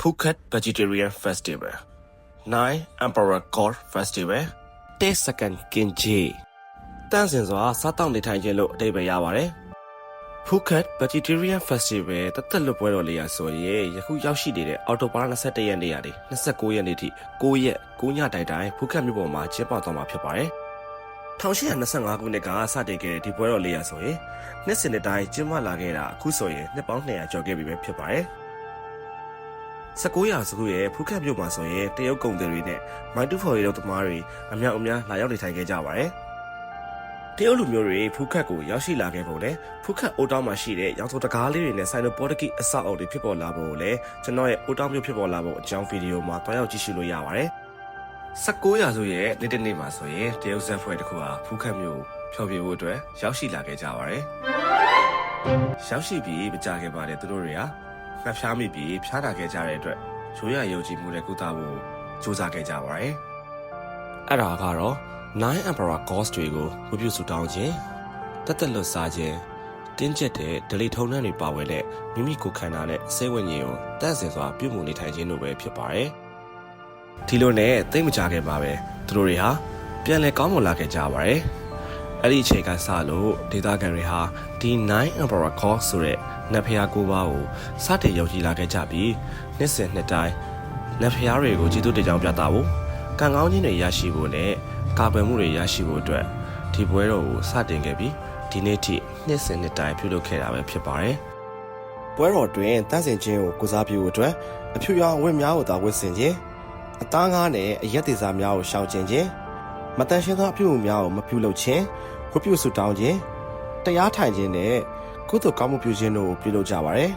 Phuket Vegetarian Festival 9 Emperor Golf Festival 10 Second Kinji တန်းစင်စွာစားတောက်နေထိုင်ခြင်းလို့အဓိပ္ပာယ်ရပါတယ်။ Phuket Vegetarian Festival တသက်လွတ်ပွဲတော်လေးရဆိုရင်ယခုရောက်ရှိနေတဲ့အော်တိုဘား21ရက်နေ့ကနေ29ရက်နေ့ထိ9ရက်9ညတိုင်တိုင် Phuket မြို့ပေါ်မှာကျင်းပသွားမှာဖြစ်ပါတယ်။1825ခုနှစ်ကစတင်ခဲ့တဲ့ဒီပွဲတော်လေးရဆိုရင်နှစ်စဉ်တစ်တိုင်းကျင်းပလာခဲ့တာအခုဆိုရင်နှစ်ပေါင်း200ကျော်ခဲ့ပြီပဲဖြစ်ပါတယ်။ 19ရာစုရဲ့ဖူးခက်မြို့မှာဆိုရင်တရုတ်ကုန်သည်တွေနဲ့မိုင်းတူဖော်ရီတို့သမားတွေအများအများလာရောက်နေထိုင်ခဲ့ကြပါတယ်။တရုတ်လူမျိုးတွေဖူးခက်ကိုရောက်ရှိလာခဲ့ပုံနဲ့ဖူးခက်အိုတောင်းမှာရှိတဲ့ရောင်စုံတကားလေးတွေနဲ့ဆိုင်နိုပေါ်တကီအဆောက်အအုံတွေဖြစ်ပေါ်လာပုံကိုလည်းကျွန်တော်ရဲ့အိုတောင်းမြို့ဖြစ်ပေါ်လာပုံအကြောင်းဗီဒီယိုမှာတွားရောက်ကြည့်ရှုလို့ရပါတယ်။19ရာစုရဲ့နေ့တစ်နေ့မှာဆိုရင်တရုတ်ဇက်ဖွဲ့တစ်ခုဟာဖူးခက်မြို့ဖျော်ဖြေဖို့အတွက်ရောက်ရှိလာခဲ့ကြပါတယ်။ရောက်ရှိပြီးမကြခင်ပါတယ်သူတို့တွေက ငှက်ဖျားမိပြီးဖျားတာခဲ့ကြတဲ့အတွက်ရိုးရယုံကြည်မှုနဲ့ကုသဖို့စူးစမ်းခဲ့ကြပါတယ်။အဲ့ဒါကတော့ Nine Emperor Ghost တွေကိုဝပြုစုတောင်းခြင်းတက်တက်လွတ်စားခြင်းတင်းကျပ်တဲ့ဒလီထုံနှံတွေပါဝင်တဲ့မိမိကိုယ်ခန္ဓာနဲ့စိတ်ဝိညာဉ်ကိုတန့်စင်စွာပြုမှုနေထိုင်ခြင်းတို့ပဲဖြစ်ပါတယ်။ဒီလိုနဲ့သိမကြခင်ပါပဲသူတို့တွေဟာပြန်လည်ကောင်းမွန်လာခဲ့ကြပါတယ်။အဲ့ဒီအချိန်ကစလို့ဒေတာကန်တွေဟာဒီ Nine Emperor Ghost ဆိုတဲ့ နတ်ဖျားကိုးပါးကိုစတင်ယုံကြည်လာခဲ့ကြပြီးနှစ်စဉ်နှစ်တိုင်းနတ်ဖျားတွေကိုကျေးဇူးတင်ကြောင်းပြသဖို့ကံကောင်းခြင်းတွေရရှိဖို့နဲ့ကာကွယ်မှုတွေရရှိဖို့အတွက်ဒီပွဲတော်ကိုစတင်ခဲ့ပြီးဒီနေ့ထိနှစ်စဉ်နှစ်တိုင်းပြုလုပ်ခဲ့တာပဲဖြစ်ပါတယ်။ပွဲတော်တွင်တန့်စင်ခြင်းကိုကုစားပြုဖို့အတွက်အဖြူရောင်အဝတ်များကိုသာဝတ်ဆင်ခြင်းအသားငါးနဲ့အရက်သေးစားများကိုရှောင်ကျဉ်ခြင်းမတန်ရှင်းသောအပြုအမူများကိုမပြုလုပ်ခြင်းဝတ်ပြုဆုတောင်းခြင်းတရားထိုင်ခြင်းနဲ့ ကုသိုလ်ကောင်းမှုပြုခြင်းတို့ကိုပြုလုပ်ကြပါတယ်။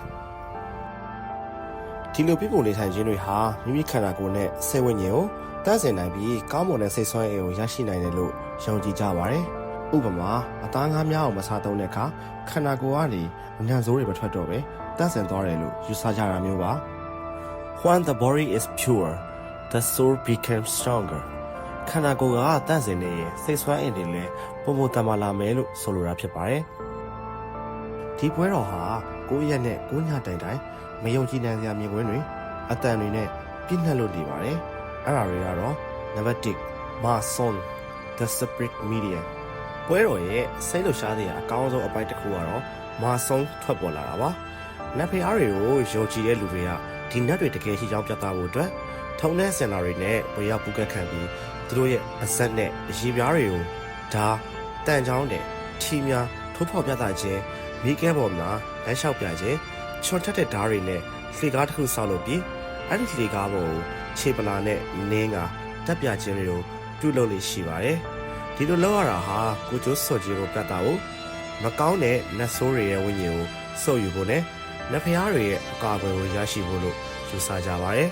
ဒီလိုပြုပုံနေထိုင်ခြင်းတွေဟာမိမိခန္ဓာကိုယ်နဲ့စိတ်ဝိညာဉ်ကိုတန့်စင်နိုင်ပြီးကောင်းမွန်တဲ့စိတ်ဆွမ်းအင်ကိုရရှိနိုင်တယ်လို့ယုံကြည်ကြပါတယ်။ဥပမာအသားငါးများကိုမစားသုံးတဲ့အခါခန္ဓာကိုယ်ကနေအညံဆိုးတွေမထွက်တော့ပဲတန့်စင်သွားတယ်လို့ယူဆကြတာမျိုးပါ။ When the body is pure, the soul becomes stronger. ခန္ဓာကိုယ်ကတန့်စင်နေရင်စိတ်ဆွမ်းအင်တွေလည်းပုံပုံတန်မာလာမယ်လို့ဆိုလိုတာဖြစ်ပါတယ်။ ဒီပွဲတော်ဟာ9ရက်နဲ့9ညတိုင်တိုင်မယုံကြည်နိုင်စရာမြင်ကွင်းတွေအတန်တွေနဲ့ပြည့်နှက်လို့နေပါတယ်။အဲ့ဒါတွေကတော့ number 1 Mason the Spirit Media ပွဲတော်ရဲ့စိတ်လှရှားစရာအကောင်းဆုံးအပိုင်းတစ်ခုကတော့ Mason ထွက်ပေါ်လာတာပါ။နတ်ဖျားတွေကိုယုံကြည်တဲ့လူတွေကဒီနတ်တွေတကယ်ရှိကြောင်းပြသဖို့အတွက်ထုံတဲ့စင်လာတွေနဲ့ဝေရောက်ပူကတ်ခံပြီးသူတို့ရဲ့အဆက်နဲ့အရေးပြားတွေကိုဒါတန်ချောင်းတဲ့ထီများထိုးဖော်ပြသခြင်း မိခဲပေါ်မှာလမ်းလျှောက်ပြခြင်းချွန်ထက်တဲ့ဓားတွေနဲ့လှေကားတစ်ခုဆောက်လုပ်ပြီးအဲ့ဒီလှေကားပေါ်ကိုခြေပလာနဲ့နင်းကတက်ပြခြင်းတွေကိုပြုလုပ်လို့ရှိပါတယ်ဒီလိုလုပ်ရတာဟာကိုကျိုးစော်ခြင်းကိုပြတ်တာကိုမကောင်းတဲ့နတ်ဆိုးတွေရဲ့ဝိညာဉ်ကိုစုပ်ယူဖို့နဲ့နတ်ဖျားတွေရဲ့အကာအကွယ်ကိုရရှိဖို့လို့ယူဆကြပါတယ်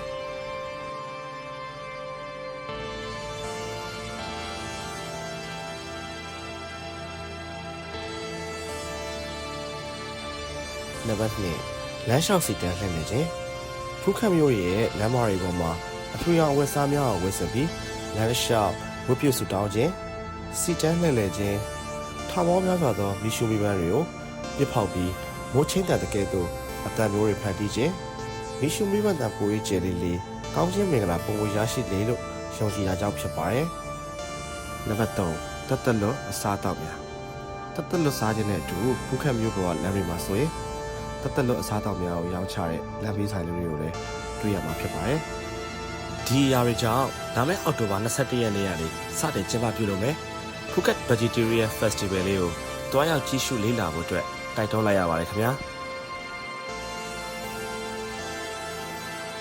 နံပါတ်2လမ်းလျှောက်စီတန်းလှည့်နေခြင်းဖူးခတ်မျိုးရဲ့လမ်းမတွေပေါ်မှာအထူးရောင်အဝတ်စားများကိုဝတ်ဆင်ပြီးလမ်းလျှောက်ဝတ်ပြုဆုတောင်းခြင်းစီတန်းလှည့်လည်ခြင်းထောင်ပေါင်းများစွာသောမီရှူမီပန်းတွေကိုပြစ်ဖောက်ပြီးမိုးချင်းတန်တဲ့ကဲ့သို့အတန်မျိုးတွေဖန်တီးခြင်းမီရှူမီပန်းတန်ပိုးရေးကျယ်လေးလေးကောင်းခြင်းမင်္ဂလာပုံကိုရရှိလေလို့ယုံကြည်တာကြောင့်ဖြစ်ပါတယ်နံပါတ်3တတ်တလွတ်အစားအသောက်များတတ်တလွတ်စားခြင်းနဲ့အတူဖူးခတ်မျိုးပေါ်ကလမ်းတွေမှာဆိုရင် တတ်တလွတ်အစားအသောက်များကိုရောင်းချတဲ့လမ်းဘေးဆိုင်လေးတွေကိုလည်းတွေ့ရမှာဖြစ်ပါတယ်ဒီအရာတွေကြောင့်လာမယ့်အောက်တိုဘာ21ရက်နေ့ကနေစတင်ကျင်းပပြုလုပ်မယ် Phuket Vegetarian Festival လေးကိုတွားရောက်ကြည့်ရှုလေ့လာဖို့အတွက်တိုက်တွန်းလိုက်ရပါတယ်ခင်ဗျာ။